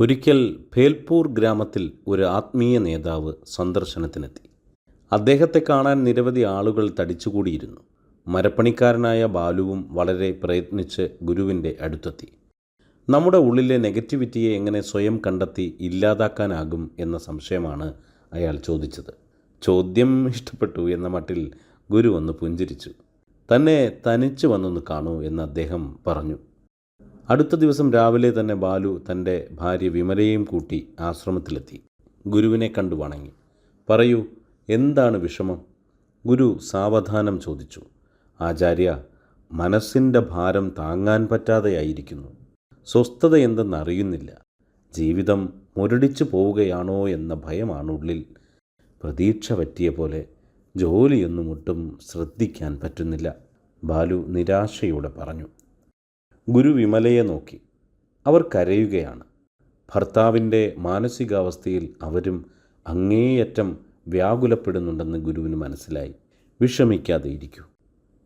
ഒരിക്കൽ ഭേൽപൂർ ഗ്രാമത്തിൽ ഒരു ആത്മീയ നേതാവ് സന്ദർശനത്തിനെത്തി. അദ്ദേഹത്തെ കാണാൻ നിരവധി ആളുകൾ തടിച്ചുകൂടിയിരുന്നു. മരപ്പണിക്കാരനായ ബാലുവും വളരെ പ്രയത്നിച്ച് ഗുരുവിന്റെ അടുത്തെത്തി. നമ്മുടെ ഉള്ളിലെ നെഗറ്റിവിറ്റിയെ എങ്ങനെ സ്വയം കണ്ടെത്തി ഇല്ലാതാക്കാനാകും എന്ന സംശയമാണ് അയാൾ ചോദിച്ചത്. ചോദ്യം ഇഷ്ടപ്പെട്ടു എന്ന മട്ടിൽ ഗുരു ഒന്ന് പുഞ്ചിരിച്ചു. തന്നെ തനിച്ച് വന്നൊന്ന് കാണൂ എന്ന് അദ്ദേഹം പറഞ്ഞു. അടുത്ത ദിവസം രാവിലെ തന്നെ ബാലു തന്റെ ഭാര്യ വിമലയെയും കൂട്ടി ആശ്രമത്തിലെത്തി. ഗുരുവിനെ കണ്ടു വണങ്ങി. പറയൂ എന്താണ് വിഷമം? ഗുരു സാവധാനം ചോദിച്ചു. ആചാര്യ മനസ്സിന്റെ ഭാരം താങ്ങാൻ പറ്റാതെയായിരിക്കുന്നു. സ്വസ്ഥത എന്തെന്നറിയുന്നില്ല. ജീവിതം മുരടിച്ചു പോവുകയാണോ എന്ന ഭയമാണ് ഉള്ളിൽ പ്രതീക്ഷ പറ്റിയ പോലെ ജോലിയൊന്നും ഒട്ടും ശ്രദ്ധിക്കാൻ പറ്റുന്നില്ല. ബാലു നിരാശയോടെ പറഞ്ഞു. ഗുരു വിമലയെ നോക്കി. അവർ കരയുകയാണ്. ഭർത്താവിന്റെ മാനസികാവസ്ഥയിൽ അവരും അങ്ങേയറ്റം വ്യാകുലപ്പെടുന്നുണ്ടെന്ന് ഗുരുവിന് മനസ്സിലായി. വിഷമിക്കാതെ ഇരിക്കൂ.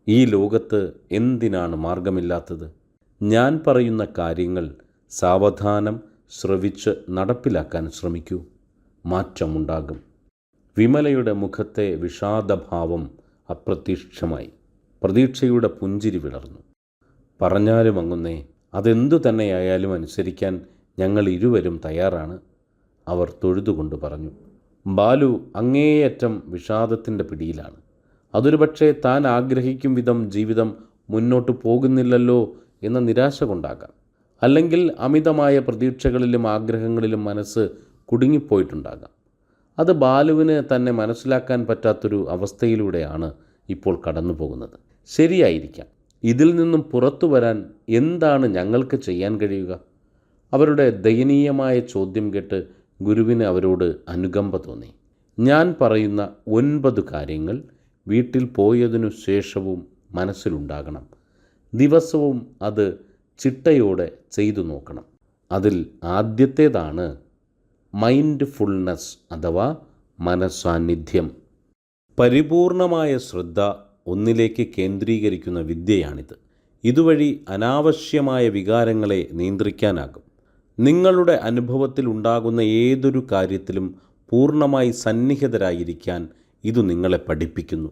ഈ ലോകത്ത് എന്തിനാണ് മാർഗമില്ലാത്തത് ഞാൻ പറയുന്ന കാര്യങ്ങൾ സാവധാനം ശ്രവിച്ച് നടപ്പിലാക്കാൻ ശ്രമിക്കൂ. മാറ്റമുണ്ടാകും. വിമലയുടെ മുഖത്തെ വിഷാദഭാവം അപ്രത്യക്ഷമായി. പ്രതീക്ഷയുടെ പുഞ്ചിരി വിടർന്നു പറഞ്ഞാലും അങ്ങുന്നേ അതെന്തു തന്നെയായാലും അനുസരിക്കാൻ ഞങ്ങൾ ഇരുവരും തയ്യാറാണ്. അവർ തൊഴുതുകൊണ്ട് പറഞ്ഞു ബാലു അങ്ങേയറ്റം വിഷാദത്തിന്റെ പിടിയിലാണ്. അതൊരു പക്ഷേ താൻ ആഗ്രഹിക്കും വിധം ജീവിതം മുന്നോട്ട് പോകുന്നില്ലല്ലോ എന്ന നിരാശ കൊണ്ടാകാം. അല്ലെങ്കിൽ അമിതമായ പ്രതീക്ഷകളിലും ആഗ്രഹങ്ങളിലും മനസ്സ് കുടുങ്ങിപ്പോയിട്ടുണ്ടാകാം. അത് ബാലുവിന് തന്നെ മനസ്സിലാക്കാൻ പറ്റാത്തൊരു അവസ്ഥയിലൂടെയാണ് ഇപ്പോൾ കടന്നു പോകുന്നത് ശരിയായിരിക്കാം. ഇതിൽ നിന്നും പുറത്തു വരാൻ എന്താണ് ഞങ്ങൾക്ക് ചെയ്യാൻ കഴിയുക? അവരുടെ ദയനീയമായ ചോദ്യം കേട്ട് ഗുരുവിന് അവരോട് അനുകമ്പ തോന്നി. ഞാൻ പറയുന്ന ഒൻപത് കാര്യങ്ങൾ വീട്ടിൽ പോയതിനു ശേഷവും മനസ്സിലുണ്ടാകണം. ദിവസവും അത് ചിട്ടയോടെ ചെയ്തു നോക്കണം. അതിൽ ആദ്യത്തേതാണ് മൈൻഡ് ഫുൾനെസ് അഥവാ മനസ്സാന്നിധ്യം. പരിപൂർണമായ ശ്രദ്ധ ഒന്നിലേക്ക് കേന്ദ്രീകരിക്കുന്ന വിദ്യയാണിത്. ഇതുവഴി അനാവശ്യമായ വികാരങ്ങളെ നിയന്ത്രിക്കാനാകും. നിങ്ങളുടെ അനുഭവത്തിൽ ഉണ്ടാകുന്ന ഏതൊരു കാര്യത്തിലും പൂർണമായി സന്നിഹിതരായിരിക്കാൻ ഇത് നിങ്ങളെ പഠിപ്പിക്കുന്നു.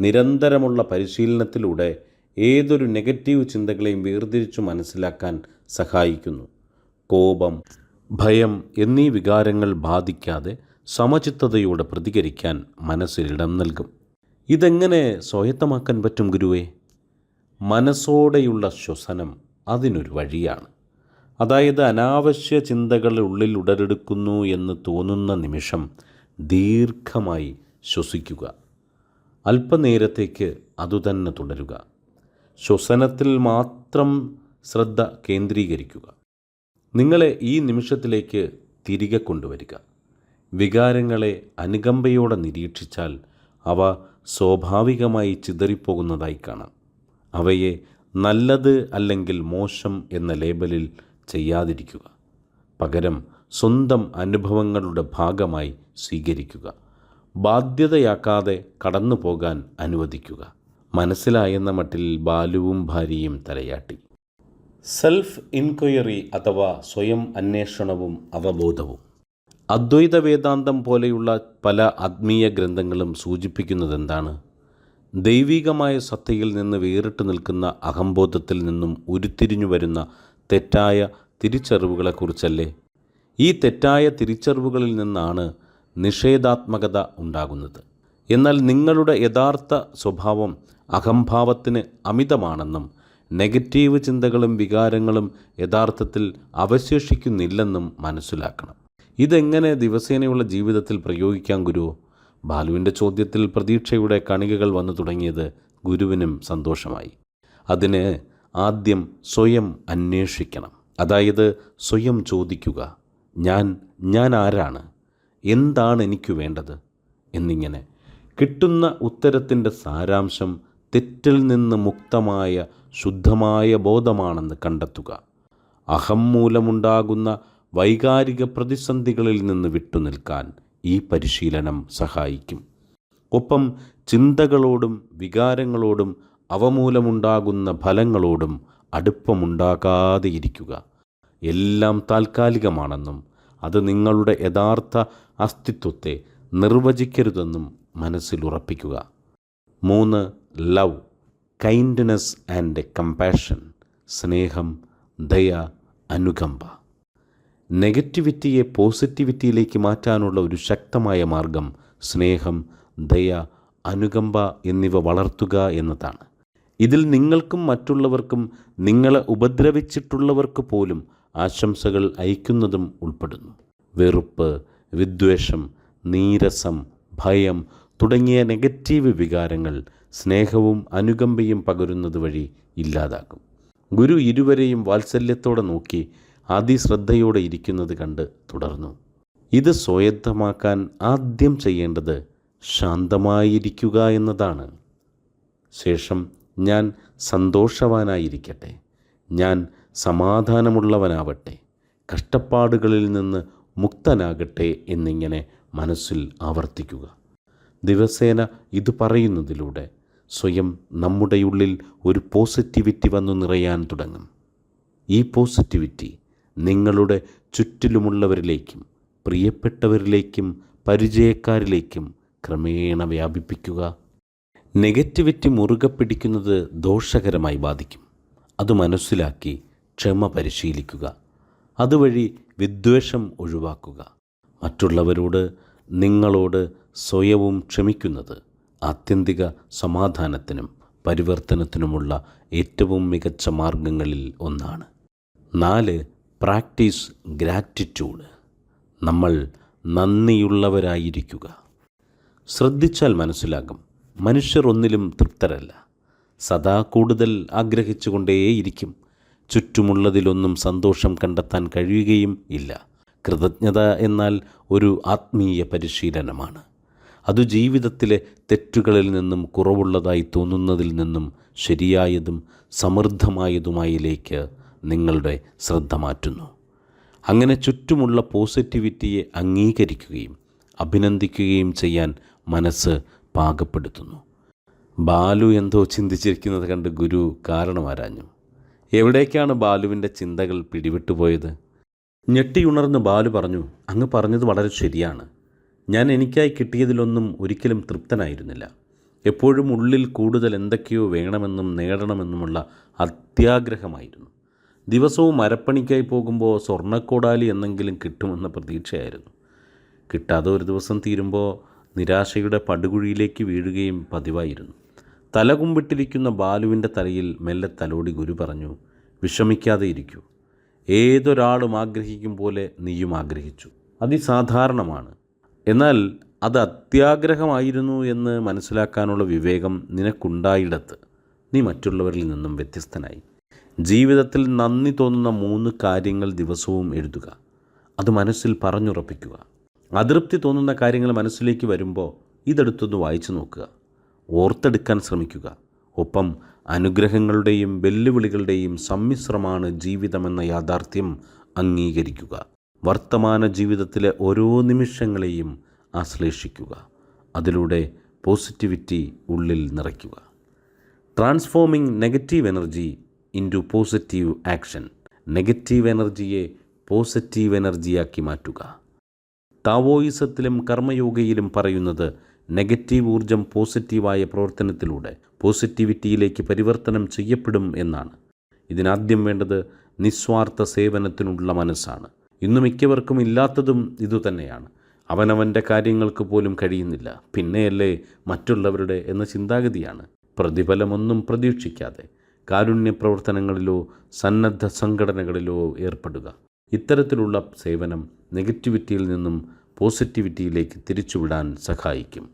നിരന്തരമുള്ള പരിശീലനത്തിലൂടെ ഏതൊരു നെഗറ്റീവ് ചിന്തകളെയും വേർതിരിച്ചു മനസ്സിലാക്കാൻ സഹായിക്കുന്നു. കോപം ഭയം എന്നീ വികാരങ്ങൾ ബാധിക്കാതെ സമചിത്തതയോടെ പ്രതികരിക്കാൻ മനസ്സിലിടം നൽകും. ഇതെങ്ങനെ സ്വായത്തമാക്കാൻ പറ്റും ഗുരുവേ? മനസ്സോടെയുള്ള ശ്വസനം അതിനൊരു വഴിയാണ്. അതായത് അനാവശ്യ ചിന്തകൾ ഉള്ളിൽ ഉടലെടുക്കുന്നു എന്ന് തോന്നുന്ന നിമിഷം ദീർഘമായി ശ്വസിക്കുക. അല്പനേരത്തേക്ക് അതുതന്നെ തുടരുക. ശ്വസനത്തിൽ മാത്രം ശ്രദ്ധ കേന്ദ്രീകരിക്കുക. നിങ്ങളെ ഈ നിമിഷത്തിലേക്ക് തിരികെ കൊണ്ടുവരിക. വികാരങ്ങളെ അനുകമ്പയോടെ നിരീക്ഷിച്ചാൽ അവ സ്വാഭാവികമായി ചിതറിപ്പോകുന്നതായി കാണാം. അവയെ നല്ലത് അല്ലെങ്കിൽ മോശം എന്ന ലേബലിൽ ചെയ്യാതിരിക്കുക. പകരം സ്വന്തം അനുഭവങ്ങളുടെ ഭാഗമായി സ്വീകരിക്കുക. ബാധ്യതയാക്കാതെ കടന്നു പോകാൻ അനുവദിക്കുക. മനസ്സിലായെന്ന മട്ടിൽ ബാലുവും ഭാര്യയും തലയാട്ടി. സെൽഫ് ഇൻക്വയറി അഥവാ സ്വയം അന്വേഷണവും അവബോധവും. അദ്വൈത വേദാന്തം പോലെയുള്ള പല ആത്മീയ ഗ്രന്ഥങ്ങളും സൂചിപ്പിക്കുന്നത് എന്താണ് ദൈവികമായ സത്തയിൽ നിന്ന് വേറിട്ട് നിൽക്കുന്ന അഹംബോധത്തിൽ നിന്നും ഉരുത്തിരിഞ്ഞു വരുന്ന തെറ്റായ തിരിച്ചറിവുകളെക്കുറിച്ചല്ലേ? ഈ തെറ്റായ തിരിച്ചറിവുകളിൽ നിന്നാണ് നിഷേധാത്മകത ഉണ്ടാകുന്നത്. എന്നാൽ നിങ്ങളുടെ യഥാർത്ഥ സ്വഭാവം അഹംഭാവത്തിന് അമിതമാണെന്നും നെഗറ്റീവ് ചിന്തകളും വികാരങ്ങളും യഥാർത്ഥത്തിൽ അവശേഷിക്കുന്നില്ലെന്നും മനസ്സിലാക്കണം. ഇതെങ്ങനെ ദിവസേനയുള്ള ജീവിതത്തിൽ പ്രയോഗിക്കാം ഗുരു? ബാലുവിന്റെ ചോദ്യത്തിൽ പ്രതീക്ഷയുടെ കണികകൾ വന്നു തുടങ്ങിയത് ഗുരുവിനും സന്തോഷമായി. അതിന് ആദ്യം സ്വയം അന്വേഷിക്കണം. അതായത് സ്വയം ചോദിക്കുക. ഞാൻ ഞാൻ ആരാണ്? എന്താണ് എനിക്ക് വേണ്ടത്? എന്നിങ്ങനെ. കിട്ടുന്ന ഉത്തരത്തിന്റെ സാരാംശം തെറ്റിൽ നിന്ന് മുക്തമായ ശുദ്ധമായ ബോധമാണെന്ന് കണ്ടെത്തുക. അഹം മൂലമുണ്ടാകുന്ന വൈകാരിക പ്രതിസന്ധികളിൽ നിന്ന് വിട്ടുനിൽക്കാൻ ഈ പരിശീലനം സഹായിക്കും. ഒപ്പം ചിന്തകളോടും വികാരങ്ങളോടും അവമൂലമുണ്ടാകുന്ന ഫലങ്ങളോടും അടുപ്പമുണ്ടാകാതെ ഇരിക്കുക എല്ലാം താൽക്കാലികമാണെന്നും അത് നിങ്ങളുടെ യഥാർത്ഥ അസ്തിത്വത്തെ നിർവചിക്കരുതെന്നും മനസ്സിലുറപ്പിക്കുക മൂന്ന് ലവ് കൈൻഡ്നെസ് ആൻഡ് കമ്പാഷൻ സ്നേഹം ദയ അനുകമ്പ. നെഗറ്റിവിറ്റിയെ പോസിറ്റിവിറ്റിയിലേക്ക് മാറ്റാനുള്ള ഒരു ശക്തമായ മാർഗം സ്നേഹം ദയ അനുകമ്പ എന്നിവ വളർത്തുക എന്നതാണ്. ഇതിൽ നിങ്ങൾക്കും മറ്റുള്ളവർക്കും നിങ്ങളെ ഉപദ്രവിച്ചിട്ടുള്ളവർക്ക് പോലും ആശംസകൾ അയക്കുന്നതും ഉൾപ്പെടുന്നു. വെറുപ്പ് വിദ്വേഷം നീരസം ഭയം തുടങ്ങിയ നെഗറ്റീവ് വികാരങ്ങൾ സ്നേഹവും അനുകമ്പയും പകരുന്നത് വഴി ഇല്ലാതാകും. ഗുരു ഇരുവരെയും വാത്സല്യത്തോടെ നോക്കി അതിശ്രദ്ധയോടെ ഇരിക്കുന്നത് കണ്ട് തുടർന്നു. ഇത് സ്വയത്തമാക്കാൻ ആദ്യം ചെയ്യേണ്ടത് ശാന്തമായിരിക്കുക എന്നതാണ്. ശേഷം ഞാൻ സന്തോഷവാനായിരിക്കട്ടെ. ഞാൻ സമാധാനമുള്ളവനാവട്ടെ. കഷ്ടപ്പാടുകളിൽ നിന്ന് മുക്തനാകട്ടെ എന്നിങ്ങനെ മനസ്സിൽ ആവർത്തിക്കുക. ദിവസേന ഇത് പറയുന്നതിലൂടെ സ്വയം നമ്മുടെ ഉള്ളിൽ ഒരു പോസിറ്റിവിറ്റി വന്നു നിറയാൻ തുടങ്ങും. ഈ പോസിറ്റിവിറ്റി നിങ്ങളുടെ ചുറ്റിലുമുള്ളവരിലേക്കും പ്രിയപ്പെട്ടവരിലേക്കും പരിചയക്കാരിലേക്കും ക്രമേണ വ്യാപിപ്പിക്കുക. നെഗറ്റിവിറ്റി മുറുകെ പിടിക്കുന്നത് ദോഷകരമായി ബാധിക്കും. അത് മനസ്സിലാക്കി ക്ഷമ പരിശീലിക്കുക. അതുവഴി വിദ്വേഷം ഒഴിവാക്കുക. മറ്റുള്ളവരോട് നിങ്ങളോട് സ്വയവും ക്ഷമിക്കുന്നത് ആത്യന്തിക സമാധാനത്തിനും പരിവർത്തനത്തിനുമുള്ള ഏറ്റവും മികച്ച മാർഗങ്ങളിൽ ഒന്നാണ്. നാല് പ്രാക്ടീസ് ഗ്രാറ്റിറ്റ്യൂഡ്. നമ്മൾ നന്ദിയുള്ളവരായിരിക്കുക. ശ്രദ്ധിച്ചാൽ മനസ്സിലാകും മനുഷ്യർ ഒന്നിലും തൃപ്തരല്ല. സദാ കൂടുതൽ ആഗ്രഹിച്ചുകൊണ്ടേയിരിക്കും. ചുറ്റുമുള്ളതിലൊന്നും സന്തോഷം കണ്ടെത്താൻ കഴിയുകയും ഇല്ല. കൃതജ്ഞത എന്നാൽ ഒരു ആത്മീയ പരിശീലനമാണ്. അത് ജീവിതത്തിലെ തെറ്റുകളിൽ നിന്നും കുറവുള്ളതായി തോന്നുന്നതിൽ നിന്നും ശരിയായതും സമൃദ്ധമായതുമായിലേക്ക് നിങ്ങളുടെ ശ്രദ്ധ മാറ്റുന്നു. അങ്ങനെ ചുറ്റുമുള്ള പോസിറ്റിവിറ്റിയെ അംഗീകരിക്കുകയും അഭിനന്ദിക്കുകയും ചെയ്യാൻ മനസ്സ് പാകപ്പെടുത്തുന്നു. ബാലു എന്തോ ചിന്തിച്ചിരിക്കുന്നത് കണ്ട് ഗുരു കാരണമാരാഞ്ഞു. എവിടേക്കാണ് ബാലുവിന്റെ ചിന്തകൾ പിടിവിട്ടുപോയത്? ഞെട്ടിയുണർന്ന് ബാലു പറഞ്ഞു അങ്ങ് പറഞ്ഞത് വളരെ ശരിയാണ്. ഞാൻ എനിക്കായി കിട്ടിയതിലൊന്നും ഒരിക്കലും തൃപ്തനായിരുന്നില്ല. എപ്പോഴും ഉള്ളിൽ കൂടുതൽ എന്തൊക്കെയോ വേണമെന്നും നേടണമെന്നുമുള്ള അത്യാഗ്രഹമായിരുന്നു. ദിവസവും മരപ്പണിക്കായി പോകുമ്പോൾ സ്വർണക്കോടാലി എന്നെങ്കിലും കിട്ടുമെന്ന പ്രതീക്ഷയായിരുന്നു. കിട്ടാതെ ഒരു ദിവസം തീരുമ്പോൾ നിരാശയുടെ പടുകുഴിയിലേക്ക് വീഴുകയും പതിവായിരുന്നു. തലകുമ്പിട്ടിരിക്കുന്ന ബാലുവിന്റെ തലയിൽ മെല്ലെ തലോടി ഗുരു പറഞ്ഞു വിഷമിക്കാതെ ഇരിക്കൂ. ഏതൊരാളും ആഗ്രഹിക്കും പോലെ നീയും ആഗ്രഹിച്ചു. അതിസാധാരണമാണ്. എന്നാൽ അത് അത്യാഗ്രഹമായിരുന്നു എന്ന് മനസ്സിലാക്കാനുള്ള വിവേകം നിനക്കുണ്ടായിടത്ത്. നീ മറ്റുള്ളവരിൽ നിന്നും വ്യത്യസ്തനായി. ജീവിതത്തിൽ നന്ദി തോന്നുന്ന മൂന്ന് കാര്യങ്ങൾ ദിവസവും എഴുതുക. അത് മനസ്സിൽ പറഞ്ഞുറപ്പിക്കുക. അതൃപ്തി തോന്നുന്ന കാര്യങ്ങൾ മനസ്സിലേക്ക് വരുമ്പോൾ ഇതെടുത്തൊന്ന് വായിച്ചു നോക്കുക. ഓർത്തെടുക്കാൻ ശ്രമിക്കുക. ഒപ്പം അനുഗ്രഹങ്ങളുടെയും വെല്ലുവിളികളുടെയും സമ്മിശ്രമാണ് ജീവിതമെന്ന യാഥാർത്ഥ്യം അംഗീകരിക്കുക. വർത്തമാന ജീവിതത്തിലെ ഓരോ നിമിഷങ്ങളെയും ആശ്ലേഷിക്കുക. അതിലൂടെ പോസിറ്റിവിറ്റി ഉള്ളിൽ നിറയ്ക്കുക. Transforming negative energy into positive action negative എനർജിയെ positive എനർജിയാക്കി മാറ്റുക. താവോയിസത്തിലും കർമ്മയോഗയിലും പറയുന്നത് നെഗറ്റീവ് ഊർജം പോസിറ്റീവായ പ്രവർത്തനത്തിലൂടെ പോസിറ്റിവിറ്റിയിലേക്ക് പരിവർത്തനം ചെയ്യപ്പെടും എന്നാണ്. ഇതിനാദ്യം വേണ്ടത് നിസ്വാർത്ഥ സേവനത്തിനുള്ള മനസ്സാണ്. ഇന്ന് മിക്കവർക്കും ഇല്ലാത്തതും ഇതുതന്നെയാണ് അവനവന്റെ കാര്യങ്ങൾക്ക് പോലും കഴിയുന്നില്ല. പിന്നെയല്ലേ മറ്റുള്ളവരുടെ എന്ന ചിന്താഗതിയാണ്. പ്രതിഫലമൊന്നും പ്രതീക്ഷിക്കാതെ. കാരുണ്യ പ്രവർത്തനങ്ങളിലോ സന്നദ്ധ സംഘടനകളിലോ ഏർപ്പെടുക. ഇത്തരത്തിലുള്ള സേവനം നെഗറ്റിവിറ്റിയിൽ നിന്നും പോസിറ്റിവിറ്റിയിലേക്ക് തിരിച്ചുവിടാൻ സഹായിക്കും.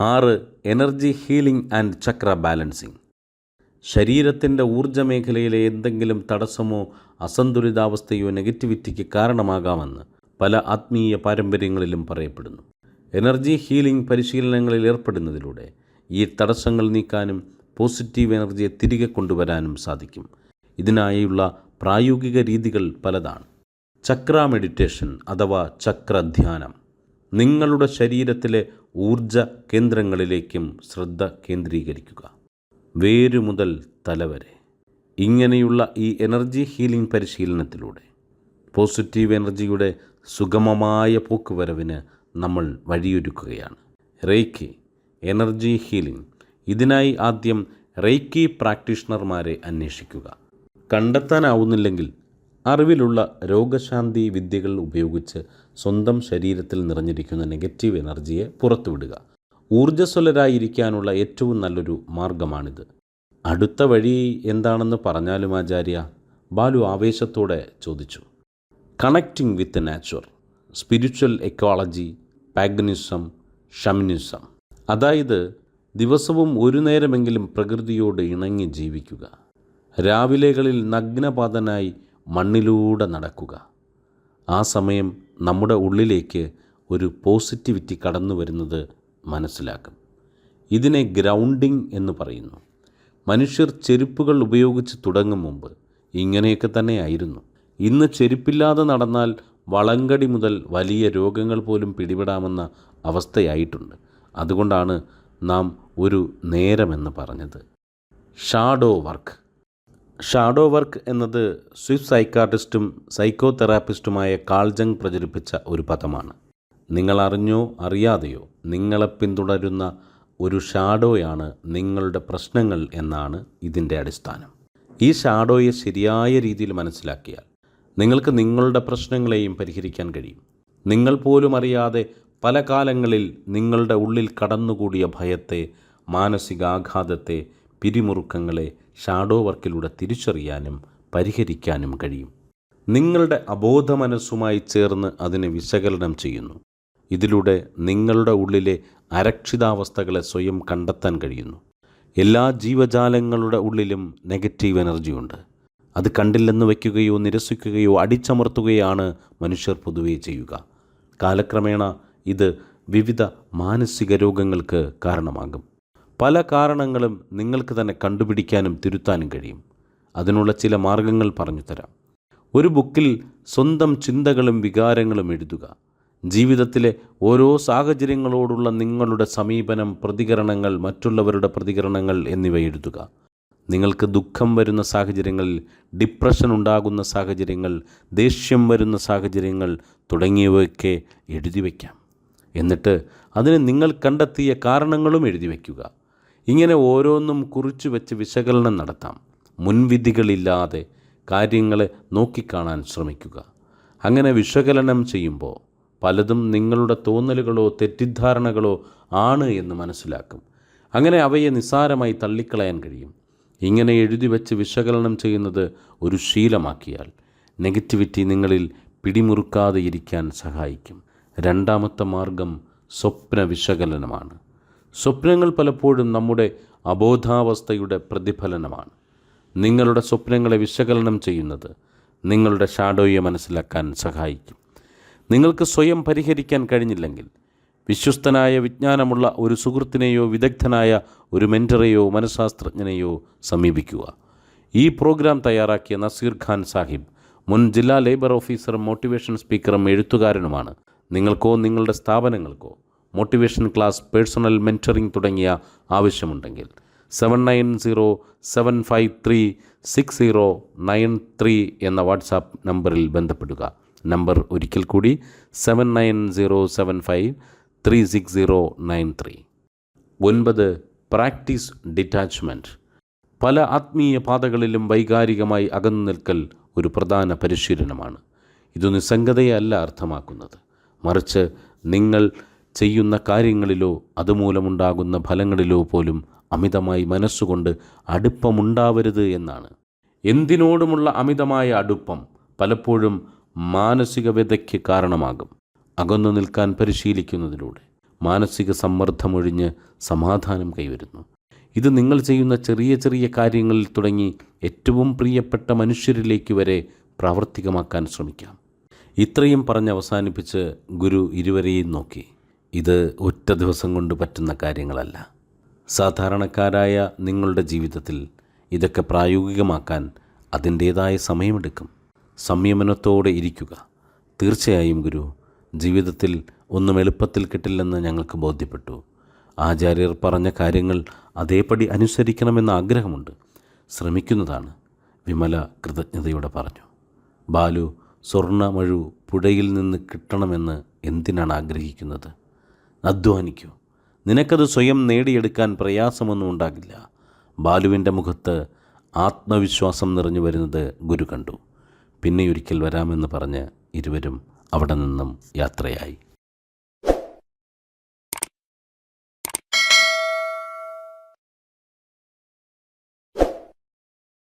ആറ് energy healing and chakra balancing. ശരീരത്തിന്റെ ഊർജ മേഖലയിലെ എന്തെങ്കിലും തടസ്സമോ അസന്തുലിതാവസ്ഥയോ നെഗറ്റിവിറ്റിക്ക് കാരണമാകാമെന്ന് പല ആത്മീയ പാരമ്പര്യങ്ങളിലും പറയപ്പെടുന്നു. എനർജി ഹീലിംഗ് പരിശീലനങ്ങളിൽ ഏർപ്പെടുന്നതിലൂടെ ഈ തടസ്സങ്ങൾ നീക്കാനും പോസിറ്റീവ് എനർജിയെ തിരികെ കൊണ്ടുവരാനും സാധിക്കും. ഇതിനായുള്ള പ്രായോഗിക രീതികൾ പലതാണ്. ചക്ര മെഡിറ്റേഷൻ അഥവാ ചക്രധ്യാനം നിങ്ങളുടെ ശരീരത്തിലെ ഊർജ കേന്ദ്രങ്ങളിലേക്കും ശ്രദ്ധ കേന്ദ്രീകരിക്കുക. വേരു മുതൽ തല വരെ. ഇങ്ങനെയുള്ള ഈ എനർജി ഹീലിംഗ് പരിശീലനത്തിലൂടെ പോസിറ്റീവ് എനർജിയുടെ സുഗമമായ പോക്കുവരവിന് നമ്മൾ വഴിയൊരുക്കുകയാണ്. Reiki energy healing. ഇതിനായി ആദ്യം റെയ്ക്കി പ്രാക്ടീഷണർമാരെ അന്വേഷിക്കുക. കണ്ടെത്താനാവുന്നില്ലെങ്കിൽ അറിവിലുള്ള രോഗശാന്തി വിദ്യകൾ ഉപയോഗിച്ച് സ്വന്തം ശരീരത്തിൽ നിറഞ്ഞിരിക്കുന്ന നെഗറ്റീവ് എനർജിയെ പുറത്തുവിടുക. ഊർജസ്വലരായിരിക്കാനുള്ള ഏറ്റവും നല്ലൊരു മാർഗമാണിത്. അടുത്ത വഴി എന്താണെന്ന് പറഞ്ഞാലും ആചാര്യ? ബാലു ആവേശത്തോടെ ചോദിച്ചു. Connecting with nature spiritual ecology paganism shamanism അതായത് ദിവസവും ഒരു നേരമെങ്കിലും പ്രകൃതിയോട് ഇണങ്ങി ജീവിക്കുക. രാവിലെകളിൽ നഗ്നപാതനായി മണ്ണിലൂടെ നടക്കുക. ആ സമയം നമ്മുടെ ഉള്ളിലേക്ക് ഒരു പോസിറ്റിവിറ്റി കടന്നു വരുന്നത് മനസ്സിലാക്കും. ഇതിനെ ഗ്രൗണ്ടിങ് എന്ന് പറയുന്നു. മനുഷ്യർ ചെരുപ്പുകൾ ഉപയോഗിച്ച് തുടങ്ങും മുമ്പ് ഇങ്ങനെയൊക്കെ തന്നെ ആയിരുന്നു ഇന്ന് ചെരുപ്പില്ലാതെ നടന്നാൽ വളങ്കടി മുതൽ വലിയ രോഗങ്ങൾ പോലും പിടിപെടാമെന്ന അവസ്ഥയായിട്ടുണ്ട്. അതുകൊണ്ടാണ് നാം ഒരു നേരമെന്ന് പറഞ്ഞത്. Shadow work. ഷാഡോ വർക്ക് എന്നത് സ്വിസ് സൈക്കാർട്ടിസ്റ്റും സൈക്കോ തെറാപ്പിസ്റ്റുമായ കാൾജങ് പ്രചരിപ്പിച്ച ഒരു പദമാണ്. നിങ്ങൾ അറിഞ്ഞോ അറിയാതെയോ നിങ്ങളെ പിന്തുടരുന്ന ഒരു ഷാഡോയാണ് നിങ്ങളുടെ പ്രശ്നങ്ങൾ എന്നാണ് ഇതിന്റെ അടിസ്ഥാനം. ഈ ഷാഡോയെ ശരിയായ രീതിയിൽ മനസ്സിലാക്കിയാൽ നിങ്ങൾക്ക് നിങ്ങളുടെ പ്രശ്നങ്ങളെയും പരിഹരിക്കാൻ കഴിയും. നിങ്ങൾ പോലും അറിയാതെ പല കാലങ്ങളിൽ നിങ്ങളുടെ ഉള്ളിൽ കടന്നുകൂടിയ ഭയത്തെ മാനസികാഘാതത്തെ പിരിമുറുക്കങ്ങളെ ഷാഡോ വർക്കിലൂടെ തിരിച്ചറിയാനും പരിഹരിക്കാനും കഴിയും. നിങ്ങളുടെ അബോധ മനസ്സുമായി ചേർന്ന് അതിനെ വിശകലനം ചെയ്യുന്നു. ഇതിലൂടെ നിങ്ങളുടെ ഉള്ളിലെ അരക്ഷിതാവസ്ഥകളെ സ്വയം കണ്ടെത്താൻ കഴിയുന്നു. എല്ലാ ജീവജാലങ്ങളുടെ ഉള്ളിലും നെഗറ്റീവ് എനർജിയുണ്ട് അത് കണ്ടില്ലെന്ന് വയ്ക്കുകയോ നിരസിക്കുകയോ അടിച്ചമർത്തുകയാണ് മനുഷ്യർ പൊതുവെ ചെയ്യുക. കാലക്രമേണ ഇത് വിവിധ മാനസിക രോഗങ്ങൾക്ക് കാരണമാകും. പല കാരണങ്ങളും നിങ്ങൾക്ക് തന്നെ കണ്ടുപിടിക്കാനും തിരുത്താനും കഴിയും. അതിനുള്ള ചില മാർഗങ്ങൾ പറഞ്ഞു തരാം. ഒരു ബുക്കിൽ സ്വന്തം ചിന്തകളും വികാരങ്ങളും എഴുതുക. ജീവിതത്തിലെ ഓരോ സാഹചര്യങ്ങളോടുള്ള നിങ്ങളുടെ സമീപനം പ്രതികരണങ്ങൾ മറ്റുള്ളവരുടെ പ്രതികരണങ്ങൾ എന്നിവ എഴുതുക. നിങ്ങൾക്ക് ദുഃഖം വരുന്ന സാഹചര്യങ്ങളിൽ ഡിപ്രഷൻ ഉണ്ടാകുന്ന സാഹചര്യങ്ങൾ ദേഷ്യം വരുന്ന സാഹചര്യങ്ങൾ തുടങ്ങിയവയൊക്കെ എഴുതി വയ്ക്കാം. എന്നിട്ട് അതിന് നിങ്ങൾ കണ്ടെത്തിയ കാരണങ്ങളും എഴുതി വയ്ക്കുക. ഇങ്ങനെ ഓരോന്നും കുറിച്ചു വെച്ച് വിശകലനം നടത്താം. മുൻവിധികളില്ലാതെ കാര്യങ്ങളെ നോക്കിക്കാണാൻ ശ്രമിക്കുക. അങ്ങനെ വിശകലനം ചെയ്യുമ്പോൾ പലതും നിങ്ങളുടെ തോന്നലുകളോ തെറ്റിദ്ധാരണകളോ ആണ് എന്ന് മനസ്സിലാക്കും. അങ്ങനെ അവയെ നിസ്സാരമായി തള്ളിക്കളയാൻ കഴിയും. ഇങ്ങനെ എഴുതി വെച്ച് വിശകലനം ചെയ്യുന്നത് ഒരു ശീലമാക്കിയാൽ നെഗറ്റിവിറ്റി നിങ്ങളിൽ പിടിമുറുക്കാതെ ഇരിക്കാൻ സഹായിക്കും. രണ്ടാമത്തെ മാർഗം സ്വപ്ന വിശകലനമാണ് സ്വപ്നങ്ങൾ പലപ്പോഴും നമ്മുടെ അബോധാവസ്ഥയുടെ പ്രതിഫലനമാണ്. നിങ്ങളുടെ സ്വപ്നങ്ങളെ വിശകലനം ചെയ്യുന്നത് നിങ്ങളുടെ ഷാഡോയെ മനസ്സിലാക്കാൻ സഹായിക്കും. നിങ്ങൾക്ക് സ്വയം പരിഹരിക്കാൻ കഴിഞ്ഞില്ലെങ്കിൽ വിശ്വസ്തനായ വിജ്ഞാനമുള്ള ഒരു സുഹൃത്തിനെയോ വിദഗ്ധനായ ഒരു മെന്ററെയോ മനഃശാസ്ത്രജ്ഞനെയോ സമീപിക്കുക. ഈ പ്രോഗ്രാം തയ്യാറാക്കിയ നസീർ ഖാൻ സാഹിബ് മുൻ ജില്ലാ ലേബർ ഓഫീസറും മോട്ടിവേഷൻ സ്പീക്കറും എഴുത്തുകാരനുമാണ് നിങ്ങൾക്കോ നിങ്ങളുടെ സ്ഥാപനങ്ങൾക്കോ മോട്ടിവേഷൻ ക്ലാസ് പേഴ്സണൽ മെന്ററിംഗ് തുടങ്ങിയ ആവശ്യമുണ്ടെങ്കിൽ seven nine zero seven five three six zero nine three എന്ന വാട്സാപ്പ് നമ്പറിൽ ബന്ധപ്പെടുക. നമ്പർ ഒരിക്കൽ കൂടി seven nine zero seven five three six zero nine three ഒൻപത് പ്രാക്ടീസ് ഡിറ്റാച്ച്മെന്റ് പല ആത്മീയ പാതകളിലും വൈകാരികമായി അകന്നു നിൽക്കൽ ഒരു പ്രധാന പരിശീലനമാണ്. ഇത് നിസ്സംഗതയല്ല അർത്ഥമാക്കുന്നത്. മറിച്ച് നിങ്ങൾ ചെയ്യുന്ന കാര്യങ്ങളിലോ അതുമൂലമുണ്ടാകുന്ന ഫലങ്ങളിലോ പോലും അമിതമായി മനസ്സുകൊണ്ട് അടുപ്പമുണ്ടാവരുത് എന്നാണ്. എന്തിനോടുമുള്ള അമിതമായ അടുപ്പം പലപ്പോഴും മാനസിക വ്യതയ്ക്ക് കാരണമാകും. അകന്നു നിൽക്കാൻ പരിശീലിക്കുന്നതിലൂടെ മാനസിക സമ്മർദ്ദമൊഴിഞ്ഞ് സമാധാനം കൈവരുന്നു. ഇത് നിങ്ങൾ ചെയ്യുന്ന ചെറിയ ചെറിയ കാര്യങ്ങളിൽ തുടങ്ങി ഏറ്റവും പ്രിയപ്പെട്ട മനുഷ്യരിലേക്ക് വരെ പ്രാവർത്തികമാക്കാൻ ശ്രമിക്കാം. ഇത്രയും പറഞ്ഞ് അവസാനിപ്പിച്ച് ഗുരു ഇരുവരെയും നോക്കി. ഇത് ഒറ്റ ദിവസം കൊണ്ട് പറ്റുന്ന കാര്യങ്ങളല്ല. സാധാരണക്കാരായ നിങ്ങളുടെ ജീവിതത്തിൽ ഇതൊക്കെ പ്രായോഗികമാക്കാൻ അതിന്റേതായ സമയമെടുക്കും. സംയമനത്തോടെ ഇരിക്കുക. തീർച്ചയായും ഗുരു ജീവിതത്തിൽ ഒന്നും എളുപ്പത്തിൽ കിട്ടില്ലെന്ന് ഞങ്ങൾക്ക് ബോധ്യപ്പെട്ടു. ആചാര്യർ പറഞ്ഞ കാര്യങ്ങൾ അതേപടി അനുസരിക്കണമെന്ന ആഗ്രഹമുണ്ട്. ശ്രമിക്കുന്നതാണ് വിമല കൃതജ്ഞതയോടെ പറഞ്ഞു. ബാലു സ്വർണമഴു പുഴയിൽ നിന്ന് കിട്ടണമെന്ന് എന്തിനാണ് ആഗ്രഹിക്കുന്നത് അധ്വാനിക്കൂ. നിനക്കത് സ്വയം നേടിയെടുക്കാൻ പ്രയാസമൊന്നും ഉണ്ടാകില്ല. ബാലുവിന്റെ മുഖത്ത് ആത്മവിശ്വാസം നിറഞ്ഞു വരുന്നത് ഗുരു കണ്ടു. പിന്നെയൊരിക്കൽ വരാമെന്ന് പറഞ്ഞ് ഇരുവരും അവിടെ നിന്നും യാത്രയായി.